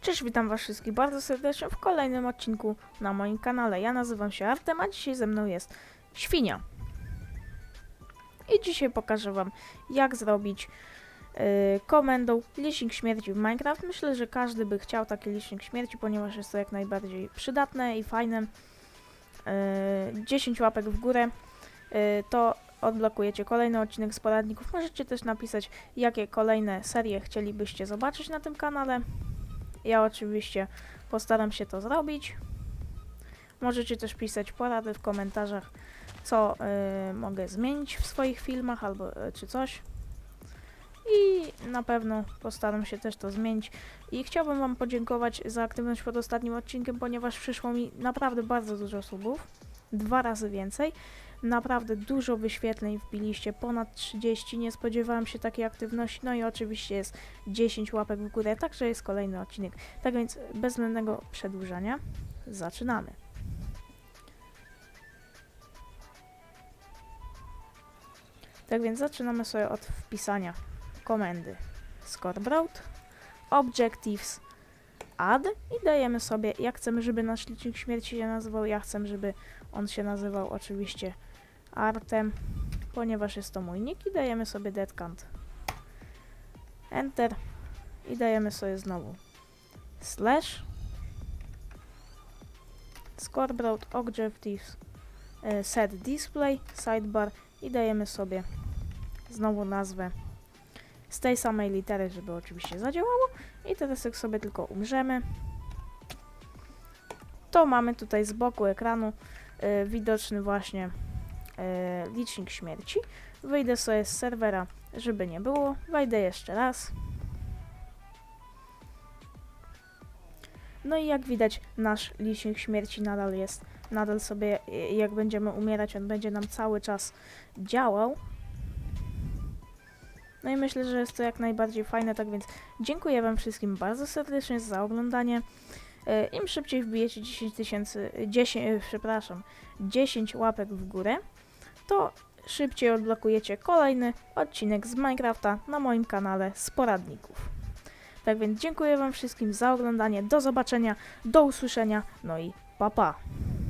Cześć, witam was wszystkich bardzo serdecznie w kolejnym odcinku na moim kanale. Ja nazywam się Artem, a dzisiaj ze mną jest Świnia. I dzisiaj pokażę wam, jak zrobić yy, komendą licznik śmierci w Minecraft. Myślę, że każdy by chciał taki licznik śmierci, ponieważ jest to jak najbardziej przydatne i fajne. Yy, 10 łapek w górę, yy, to odblokujecie kolejny odcinek z poradników. Możecie też napisać, jakie kolejne serie chcielibyście zobaczyć na tym kanale. Ja oczywiście postaram się to zrobić. Możecie też pisać porady w komentarzach, co y, mogę zmienić w swoich filmach albo y, czy coś. I na pewno postaram się też to zmienić. I chciałbym Wam podziękować za aktywność pod ostatnim odcinkiem, ponieważ przyszło mi naprawdę bardzo dużo subów. Dwa razy więcej. Naprawdę dużo wyświetleń wbiliście, ponad 30. Nie spodziewałem się takiej aktywności. No i oczywiście jest 10 łapek w górę, także jest kolejny odcinek. Tak więc bez zbędnego przedłużania zaczynamy. Tak więc zaczynamy sobie od wpisania komendy scoreboard, objectives, add i dajemy sobie, jak chcemy, żeby nasz licznik śmierci się nazywał. Ja chcę, żeby on się nazywał oczywiście Artem, ponieważ jest to mój nick i dajemy sobie dead count. Enter i dajemy sobie znowu slash scoreboard objectives e, set display sidebar i dajemy sobie znowu nazwę z tej samej litery, żeby oczywiście zadziałało i teraz jak sobie tylko umrzemy to mamy tutaj z boku ekranu e, widoczny właśnie licznik śmierci. Wyjdę sobie z serwera, żeby nie było. Wejdę jeszcze raz. No i jak widać, nasz licznik śmierci nadal jest. Nadal sobie, e, jak będziemy umierać, on będzie nam cały czas działał. No i myślę, że jest to jak najbardziej fajne, tak więc dziękuję Wam wszystkim bardzo serdecznie za oglądanie. E, Im szybciej wbijecie 10 tysięcy, 10, e, przepraszam, 10 łapek w górę, to szybciej odblokujecie kolejny odcinek z Minecrafta na moim kanale z poradników. Tak więc dziękuję Wam wszystkim za oglądanie, do zobaczenia, do usłyszenia, no i pa pa!